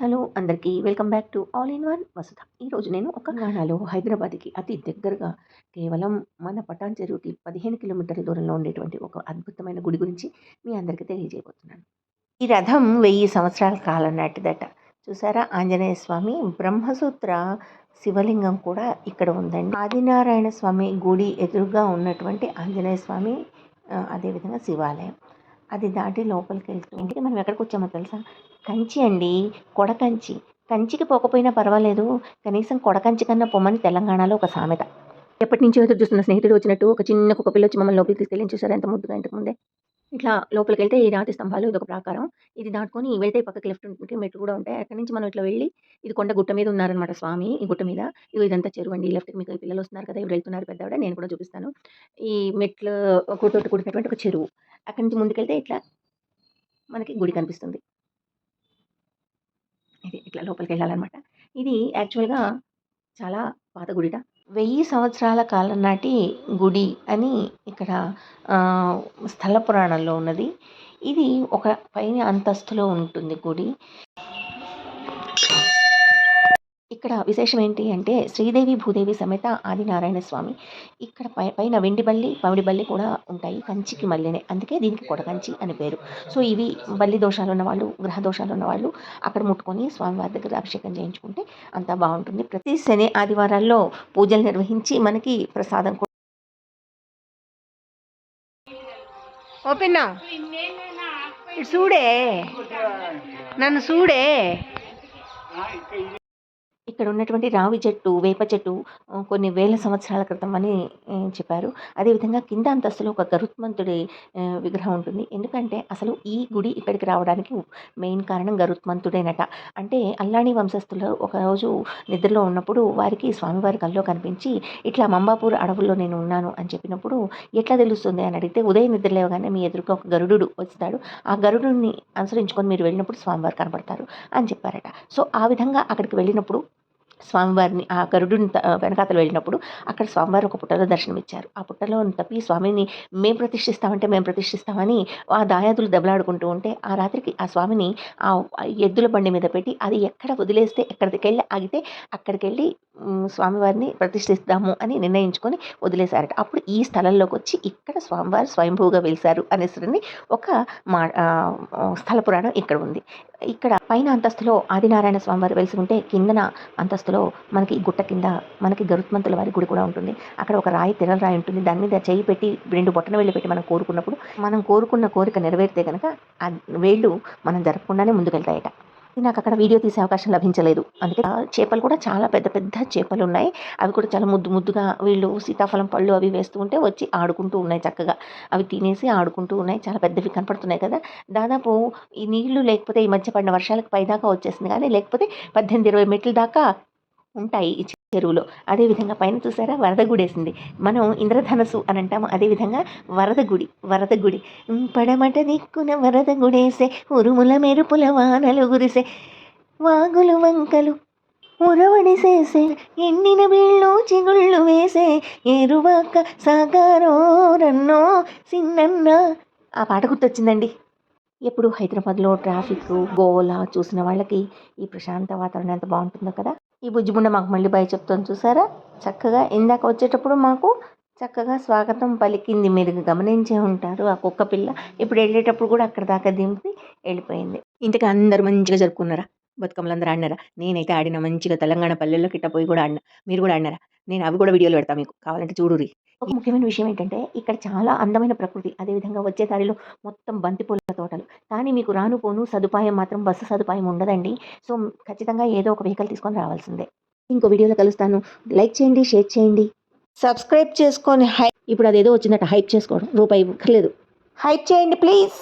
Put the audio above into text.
Hello అందరికీ welcome back to all in one Vasudha. ఈరోజు నేను ఒక గాణాలో హైదరాబాద్కి అతి దగ్గరగా కేవలం మన పటాన్ చెరువుకి పదిహేను కిలోమీటర్ల దూరంలో ఉండేటువంటి ఒక అద్భుతమైన గుడి గురించి మీ అందరికీ తెలియజేయబోతున్నాను. ఈ రథం వెయ్యి సంవత్సరాల కాలం నాటిదట. చూసారా? ఆంజనేయ స్వామి బ్రహ్మసూత్ర శివలింగం కూడా ఇక్కడ ఉందండి. ఆదినారాయణ స్వామి గుడి ఎదురుగా ఉన్నటువంటి ఆంజనేయ స్వామి అదేవిధంగా శివాలయం. అది దాటి లోపలికి వెళ్తుంటే మనం ఎక్కడికి వచ్చామో తెలుసా? కంచి అండి కొడకంచి కంచికి పోకపోయినా పర్వాలేదు కనీసం కొడకంచి కన్నా పొమ్మని తెలంగాణలో ఒక సామెత. ఎప్పటి నుంచో ఎదురు చూస్తున్న స్నేహితుడు వచ్చినట్టు ఒక చిన్న కుక్క పిల్ల వచ్చి మమ్మల్ని లోపలికి తీసుకెళ్ళి చూసారు? ఎంత ముద్దుగా ఇంతకు ముందే? ఇట్లా లోపలికి వెళ్తే ఈ రాతి స్తంభాలు ఇది ఒక ప్రాకారం. ఇది దాటుకొని వెళ్తే ఈ పక్కకి లెఫ్ట్ మెట్లు కూడా ఉంటాయి. అక్కడి నుంచి మనం ఇట్లా వెళ్ళి ఇది కొండ గుట్ట మీద ఉన్నారనమాట స్వామి ఈ గుట్ట మీద. ఇది ఇదంతా చెరువు అండి. లెఫ్ట్కి మీకు పిల్లలు వస్తున్నారు కదా ఇవి వెళ్తున్నారు పెద్దవాడ నేను కూడా చూపిస్తాను. ఈ మెట్లు గుడితోటి కూడినటువంటి ఒక చెరువు. అక్కడి నుంచి ముందుకెళ్తే ఇట్లా మనకి గుడి కనిపిస్తుంది. ఇట్లా లోపలికి వెళ్ళాలన్నమాట ఇది యాక్చువల్గా చాలా పాత గుడిట. వెయ్యి సంవత్సరాల కాలం నాటి గుడి అని ఇక్కడ ఆ, స్థల పురాణంలో ఉన్నది. ఇది ఒక పైన అంతస్తులో ఉంటుంది గుడి. ఇక్కడ విశేషం ఏంటి అంటే శ్రీదేవి భూదేవి సమేత ఆదినారాయణ స్వామి. ఇక్కడ పై పైన వెండి బల్లి పవిడి బల్లి కూడా ఉంటాయి. కంచికి మల్లినే. అందుకే దీనికి కొడకంచి అని పేరు. సో ఇవి బల్లి దోషాలు ఉన్న వాళ్ళు గ్రహ దోషాలు ఉన్న వాళ్ళు అక్కడ ముట్టుకొని స్వామివారి దగ్గర అభిషేకం చేయించుకుంటే అంతా బాగుంటుంది. ప్రతి శని ఆదివారాల్లో పూజలు నిర్వహించి మనకి ప్రసాదం కూడా ఓపెన్ చూడే. నన్ను చూడే. ఇక్కడ ఉన్నటువంటి రావి చెట్టు వేప చెట్టు కొన్ని వేల సంవత్సరాల క్రితం అని చెప్పారు. అదేవిధంగా కింద అంతస్తులో ఒక గరుత్మంతుడి విగ్రహం ఉంటుంది. ఎందుకంటే అసలు ఈ గుడి ఇక్కడికి రావడానికి మెయిన్ కారణం గరుత్మంతుడేనట. అంటే అల్లాణి వంశస్థులు ఒకరోజు నిద్రలో ఉన్నప్పుడు వారికి స్వామివారి కల్లో కనిపించి ఇట్లా మంబాపూర్ అడవుల్లో నేను ఉన్నాను అని చెప్పినప్పుడు ఎట్లా తెలుస్తుంది? అని అడిగితే ఉదయం నిద్ర లేవగానే మీ ఎదురుగా ఒక గరుడు వస్తాడు. ఆ గరుడుని అనుసరించుకొని మీరు వెళ్ళినప్పుడు స్వామివారు కనబడతారు అని చెప్పారట. సో ఆ విధంగా అక్కడికి వెళ్ళినప్పుడు స్వామివారిని ఆ గరుడుని వెనకాతలు వెళ్ళినప్పుడు అక్కడ స్వామివారు ఒక పుట్టలో దర్శనమిచ్చారు. ఆ పుట్టలో తప్పి స్వామిని మేము ప్రతిష్ఠిస్తామంటే మేము ప్రతిష్ఠిస్తామని ఆ దాయాదులు దెబ్బలాడుకుంటూ ఉంటే ఆ రాత్రికి ఆ స్వామిని ఆ ఎద్దుల బండి మీద పెట్టి అది ఎక్కడ వదిలేస్తే ఎక్కడికి వెళ్ళి ఆగితే అక్కడికి వెళ్ళి స్వామివారిని ప్రతిష్ఠిస్తాము అని నిర్ణయించుకొని వదిలేశారట. అప్పుడు ఈ స్థలంలోకి వచ్చి ఇక్కడ స్వామివారు స్వయంభూగా వెలిశారు అనేసరిని ఒక మా స్థల పురాణం ఇక్కడ ఉంది. ఇక్కడ పైన అంతస్తులో ఆదినారాయణ స్వామివారు వెలిసి ఉంటే కిందన అంతస్తు అంతస్తులో మనకి గుట్ట కింద మనకి గరుత్మంతుల వారి గుడి కూడా ఉంటుంది. అక్కడ ఒక రాయి తెరల రాయి ఉంటుంది. దాని మీద చేయి పెట్టి రెండు బొట్టన వేళ్ళు పెట్టి మనం కోరుకున్నప్పుడు మనం కోరుకున్న కోరిక నెరవేరితే కనుక ఆ వేళ్ళు మనం జరగకుండానే ముందుకెళ్తాయట. నాకు అక్కడ వీడియో తీసే అవకాశం లభించలేదు. అందుకే చేపలు కూడా చాలా పెద్ద పెద్ద చేపలు ఉన్నాయి. అవి కూడా చాలా ముద్దు ముద్దుగా వీళ్ళు సీతాఫలం పళ్ళు అవి వేస్తూ ఉంటే వచ్చి ఆడుకుంటూ ఉన్నాయి చక్కగా. అవి తినేసి ఆడుకుంటూ ఉన్నాయి. చాలా పెద్దవి కనపడుతున్నాయి కదా. దాదాపు ఈ నీళ్ళు లేకపోతే ఈ మధ్య పడిన వర్షాలకు పైదాకా వచ్చేసింది. కానీ లేకపోతే పద్దెనిమిది ఇరవై మెట్ల దాకా ఉంటాయి ఈ చెరువులో. అదేవిధంగా పైన చూసారా? వరద గుడేసింది. మనం ఇంద్రధనస్సు అని అంటాము. అదేవిధంగా వరద గుడి వరద గుడి. పడమట దిక్కున వరద గుడేసే ఉరుముల మెరుపుల వానలు గురిసే వాగులు వంకలు ఉరవడిసేసే ఎండిన బీళ్ళు చిగుళ్ళు వేసే ఎరువాక సాగారో రన్నో సిన్నన్న. ఆ పాట గుర్తొచ్చిందండి. ఎప్పుడు హైదరాబాద్లో ట్రాఫిక్ గోల చూసిన వాళ్ళకి ఈ ప్రశాంత వాతావరణం ఎంత బాగుంటుందో కదా. ఈ బుజ్జిబుండ మాకు మళ్ళీ బాయ్ చెప్తాను చూసారా? చక్కగా ఇందాక వచ్చేటప్పుడు మాకు చక్కగా స్వాగతం పలికింది. మీరు గమనించే ఉంటారు ఆ కుక్క పిల్ల. ఇప్పుడు వెళ్ళేటప్పుడు కూడా అక్కడ దాకా దింపి వెళ్ళిపోయింది. ఇంతకు అందరూ మంచిగా జరుపుకున్నారా? బతుకమ్మలు అందరూ ఆడినారా? నేనైతే ఆడిన మంచిగా తెలంగాణ పల్లెల్లో కిట్ట పోయి కూడా ఆడినా. మీరు కూడా ఆడినారా? నేను అవి కూడా వీడియోలు పెడతా మీకు. కావాలంటే చూడురి ఒక ముఖ్యమైన విషయం ఏంటంటే ఇక్కడ చాలా అందమైన ప్రకృతి. అదేవిధంగా వచ్చే దారిలో మొత్తం బంతిపూల తోటలు. కానీ మీకు రాను పోను సదుపాయం మాత్రం బస్సు సదుపాయం ఉండదండి. సో ఖచ్చితంగా ఏదో ఒక వెహికల్ తీసుకొని రావాల్సిందే. ఇంకో వీడియోలో కలుస్తాను. లైక్ చేయండి షేర్ చేయండి. సబ్స్క్రైబ్ చేసుకొని హై ఇప్పుడు అదేదో వచ్చిందట హైప్ చేసుకోవడం. రూపాయి లేదు. హైప్ చేయండి ప్లీజ్.